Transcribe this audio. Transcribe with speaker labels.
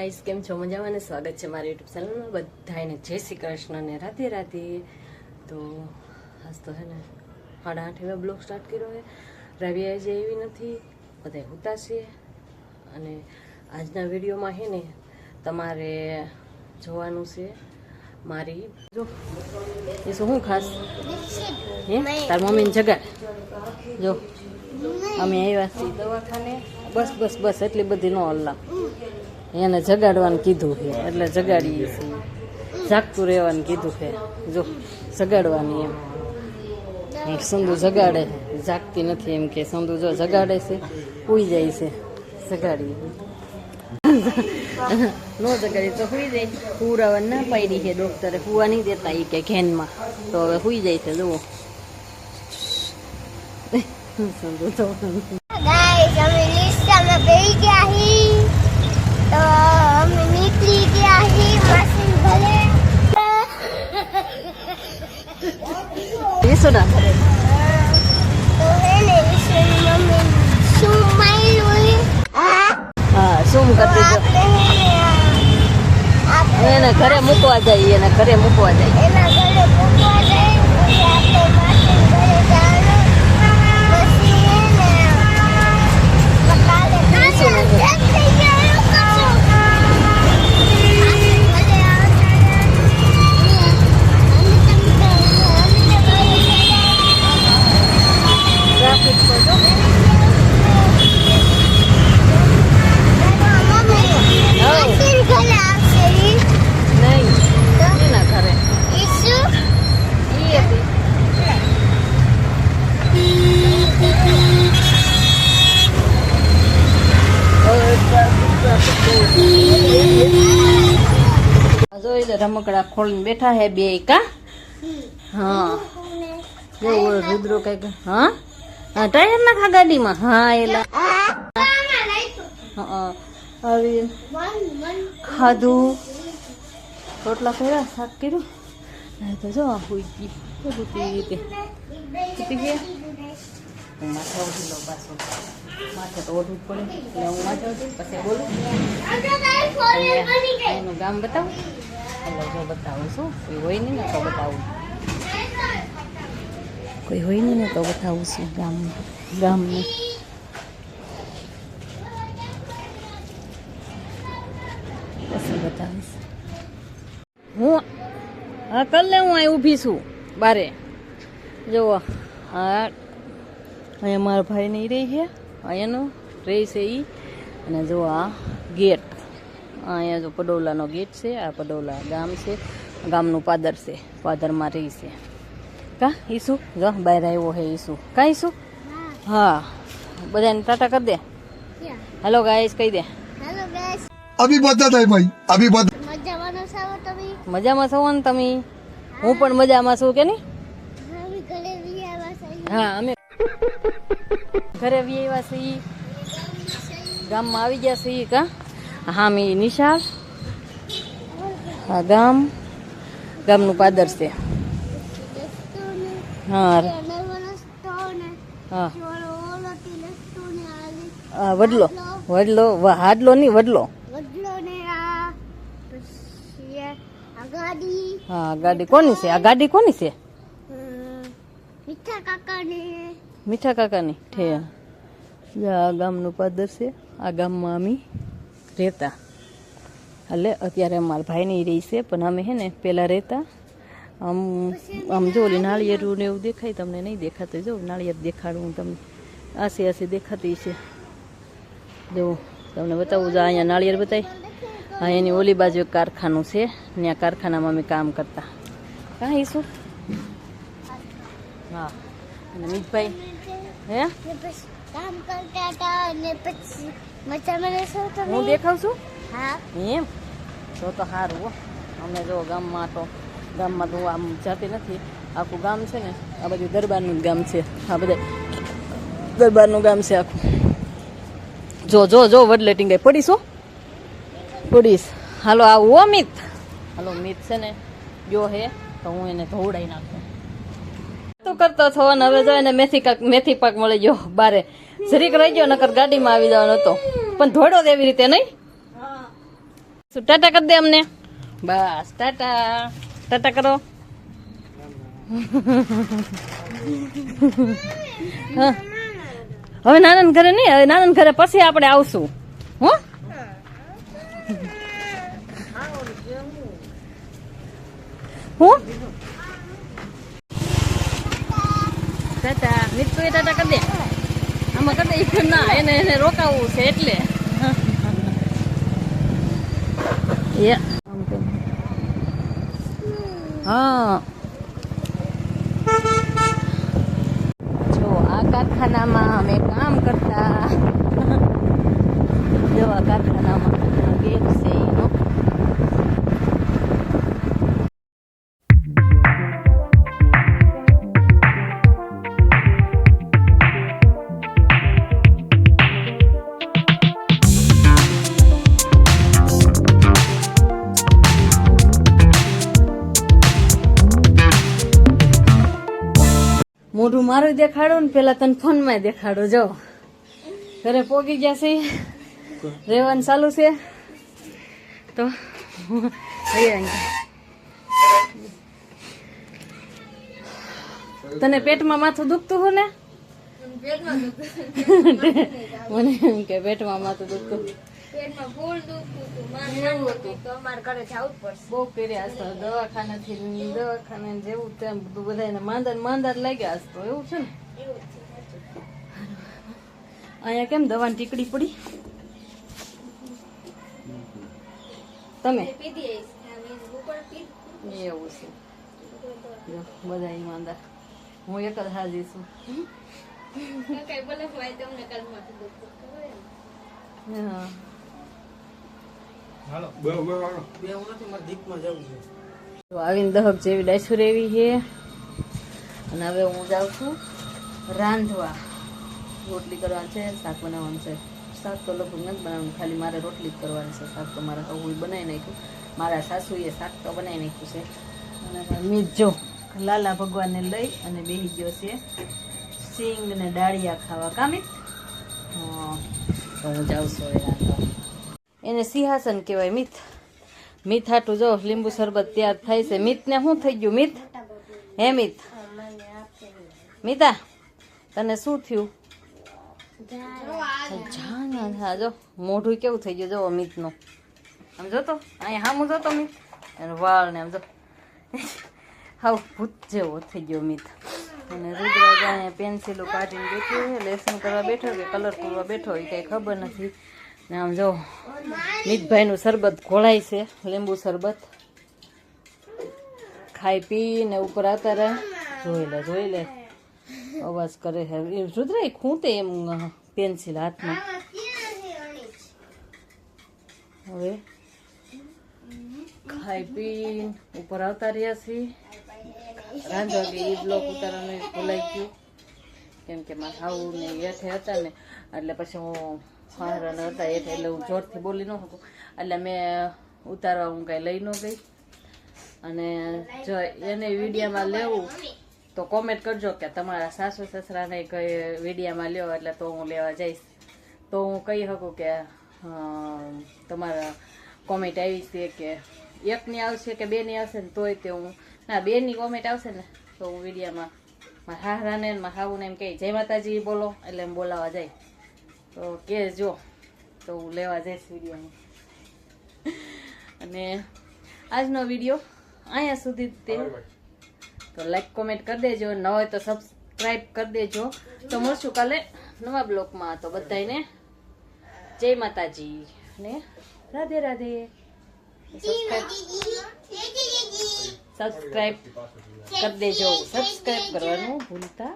Speaker 1: Guys કેમ છો? મજામાં અને સ્વાગત છે મારા યુટ્યુબ ચેનલમાં બધાને જય શ્રી કૃષ્ણ ને રાધે રાધે. તો આજ તો છે ને સાડા આઠ એવા બ્લોગ સ્ટાર્ટ કર્યો છે રવિ આજે એવી નથી. બધા હુતા છે. અને આજના વિડીયોમાં હે ને તમારે જોવાનું છે મારી જો એ શું ખાસ? હે? તાર મમ્મીને જગા જો અમે આવ્યા છીએ દવાખાને. બસ બસ બસ એટલી બધી નો હલ્લા. એને જગાડવાનું કીધું છે. એટલે જગાડીએ છીએ. જાગતું રહેવાનું કીધું છે. જો, જગાડવાની એમ. સંધુ જગાડે જાગતી નથી એમ કે સંધુ જો જગાડે છે ઉઈ જાય છે. જગાડીએ ન જગાડી તો હુઈ જાય. પૂરાવા ના પાડી છે ડોક્ટરે. પૂવા નહીં દેતા એ કે ઘેનમાં. તો હવે હુઈ જાય છે, જુઓ. સંધુ તો
Speaker 2: ગાઈસ અમે રિક્ષામાં બેસી ગયા તો અમે નીકળી ગયા હી મશીન ભલે
Speaker 1: યશોદા
Speaker 2: તો હે ને મમ્મી શું માર્યું હી
Speaker 1: હા શું કરતી એને ઘરે મૂકવા જાય એને ઘરે મૂકવા
Speaker 2: એના ઘરે મૂકવા જાય પછી આપણે મશીન ભલે જવાનું પછી હે ને કાલે
Speaker 1: શું લાગે?
Speaker 2: કાલે થઈ ગયા કશું મશીન ભલે
Speaker 1: ટ્રાફિક તો જો
Speaker 2: મશીન ઘરે આવશે ઈ
Speaker 1: નહીં એના ઘરે
Speaker 2: ઈસુ
Speaker 1: ઈ હતી હવે ટ્રાફિક ટ્રાફિક બહુ. રમકડા ખોલીને બેઠા હે બે કા હા? જો રુદ્રો કંઈક હા? હા ટાયર નાખા ગાડીમાં? હા એલા હા આવી ખાધું. રોટલા કર્યા શાક કર્યું. હવે તો જો આ ગઈ. બધું રીતે? ઉઠી ગયા? હું માથે ઉઠી લઉં પાછું. માથે તો ઓઢવું પડે. એટલે હું માથે પછી બોલું. ગામ બતાવું. એટલે જો બતાવું છું કોઈ હોય નહીં ને તો બતાવું કોઈ હોય નહીં ને તો બતાવું છું ગામ ગામનું પછી બતાવીશ હું હા કલ હું અહીં ઊભી છું બારે જુઓ હા અહીંયા મારા ભાઈ નહીં રહી છે અહીંયાનો રહી છે એ અને જો આ ગેટ અહીંયા જો પડોલાનો ગેટ છે આ પડોલા ગામ છે ગામનું પાદર છે પાદરમાં રહી છે. કા ઈસુ? જો બહાર આવ્યો હે ઈસુ. કા ઈસુ? હા. બધાને ટાટા કરી દે. હેલો ગાઈસ કહી દે.
Speaker 3: અભી બધા થાય ભાઈ અભી બધા.
Speaker 2: મજામાં
Speaker 1: છો ને તમે? હું. પણ મજામાં છું કે નહીં? હા અમે ઘરે વી આવ્યા છીએ. ગામમાં આવી ગયા છીએ કા? હા મેં નિશાળ હા ગામ. ગામનું પાદર છે. હા. હા વડલો. વડલો હાડલો નહીં વડલો. હા ગાડી કોની છે? આ ગાડી કોની છે?
Speaker 2: મીઠા કાકા
Speaker 1: મીઠા કાકાની. ઠે. આ ગામનું પાદર છે. આ ગામમાં અમે રહેતા. એટલે અત્યારે અમારા ભાઈની રહી છે, પણ અમે હે ને પહેલાં રહેતા. આમ આમ જો ઓલી નાળિયેરું ને એવું દેખાય, તમને નહીં દેખાતું. જો નાળિયેર દેખાડું તમને. આસે આસે દેખાતી છે. જો, તમને બતાવું, જો અહીંયા નાળિયેર બતાવી હા એની ઓલી બાજુ એક કારખાનું છે, ત્યાં કારખાનામાં અમે કામ કરતા. કાં ઈશું હા. અને મીતભાઈ, હે?
Speaker 2: ને કામ કરતા હતા અને પછી મજા મને શું તમે
Speaker 1: હું દેખાવ છું?
Speaker 2: હા.
Speaker 1: એમ? તો તો સારું હો. અમે જો ગામમાં તો ગામમાં તો આમ જતી નથી. આખું ગામ છે ને આ બધું દરબારનું જ ગામ છે. આ બધા દરબારનું ગામ છે આખું. જો જો જો વડલે ટીંગાઈ પડીશ હો. પડીશ. હાલો આવું હો મિત. હાલો મિત છે ને જો હે તો હું એને ધોવડાવી નાખું. કરતો થો ને હવે જો એને મેથી મેથી પાક મળી ગયો બારે. જરીક રહી ગયો, નકર ગાડીમાં આવી જવાનો હતો. પણ ધોડો દેવી રીતે નહીં? શું, ટાટા કરી દે અમને? બસ, ટાટા. ટાટા કરો. હવે નાનંદ ઘરે નહીં, હવે નાનંદ ઘરે પછી આપણે આવશું. હો? હું? ટાટા મિત્તુ એ ટાટા કરી દે. આમાં કરી દે ના, એને એને રોકાવવું છે એટલે? હા. જો, આ કારખાનામાં અમે મારું દેખાડું ને પેલા તને ફોનમાં દેખાડું જો. ઘરે પોગી ગયા છે. રહેવાનું ચાલુ છે. તો તને પેટમાં માથું દુખતું હું ને? મને એમ કે પેટમાં માથું દુખતું.
Speaker 2: પેટમાં ફૂલ દુખતું હતું મારે તો અમારે ઘરે જવું જ પડશે.
Speaker 1: બહુ કર્યા હશે દવાખાનાથી દવાખાને જેવું તેમ બધું બધાને માંદા ને માંદા જ લાગ્યા હશે તો એવું છે ને અહીંયા કેમ દવાની ટીકડી પડી? તમે? એવું છે. બધા ઈમાનદાર. હું એક જ હાજી છું. હા. આવીને દહક જેવી ડાયસુર એવી છે. અને હવે હું જાઉં છું રાંધવા. રોટલી કરવાની છે શાક બનાવવાનું છે. શાક તો લગભગ નથી બનાવવાનું ખાલી મારે રોટલી જ કરવાની છે. શાક તો મારા હું બનાવી નાખ્યું. મારા સાસુએ શાક તો બનાવી નાખ્યું છે. અને મીત જો લાલા ભગવાનને લઈ અને બેસી ગયો છે સિંગ ને ડાળિયા ખાવા. કામિત? હા તો હું જાઉં છું હવે રાંધવા. એને સિંહાસન કહેવાય મિત મિત હાટું જો લીંબુ શરબત તૈયાર થાય છે. મિતને શું થઈ ગયું મિત હે મિત મિતા તને શું થયું? હા જો મોઢું કેવું થઈ ગયું જો મિતનું આમ જોતો અહીંયા હામું જોતો મિત અને વાળ ને આમ જો. હાવ ભૂત જેવો થઈ ગયો મિત અને રુદ્રાજા અહીંયા પેન્સિલો કાઢીને બેઠી લેસન કરવા બેઠો કે કલર કરવા બેઠો એ કાંઈ ખબર નથી. આમ જો, મિતભાઈનું શરબત ઘોળાય છે, લીંબુ શરબત. ખાઈ પી ને ઉપર આવતા રહે જોઈ લે જોઈ લે. અવાજ કરે છે. એ રુદ્રાય ખૂંટે એમ પેન્સિલ હાથમાં. હવે ખાઈ પી ઉપર આવતા રહ્યા છીએ. રાંધો કે એ બ્લોક ઉતારવાનું ભૂલાઈ ગયું. કેમ કે મારા હાઉ ને હેઠે હતા ને, એટલે પછી હું હારાને હતા એટલે એટલે હું જોરથી બોલી ન શકું. એટલે મેં ઉતારવા હું કાંઈ લઈ ન ગઈ. અને જો એને વિડીયામાં લેવું, તો કોમેન્ટ કરજો કે તમારા સાસુ સસરાને કઈ વિડીયામાં લ્યો એટલે તો હું લેવા જઈશ. તો હું કહી શકું કે તમારા કોમેન્ટ આવી છે કે એકની આવશે કે બેની આવશે ને તોય તે હું, ના, બેની કોમેન્ટ આવશે ને તો હું વિડીયામાં મારા હાહરાને ને મારા હાવુને એમ કહે, જય માતાજી, બોલો. એટલે એમ બોલાવા જાય. તો કે જો તો હું લેવા જઈશ વિડીયોમાં. અને આજનો વીડિયો અહીંયા સુધી તે. તો લાઈક કોમેન્ટ કરી દેજો ન હોય તો સબસ્ક્રાઈબ કરી દેજો. તો મળશું કાલે નવા બ્લોગમાં તો બધાને જય માતાજી ને રાધે રાધે. સબસ્ક્રાઈબ કરી દેજો. સબસ્ક્રાઈબ કરવાનું ભૂલતા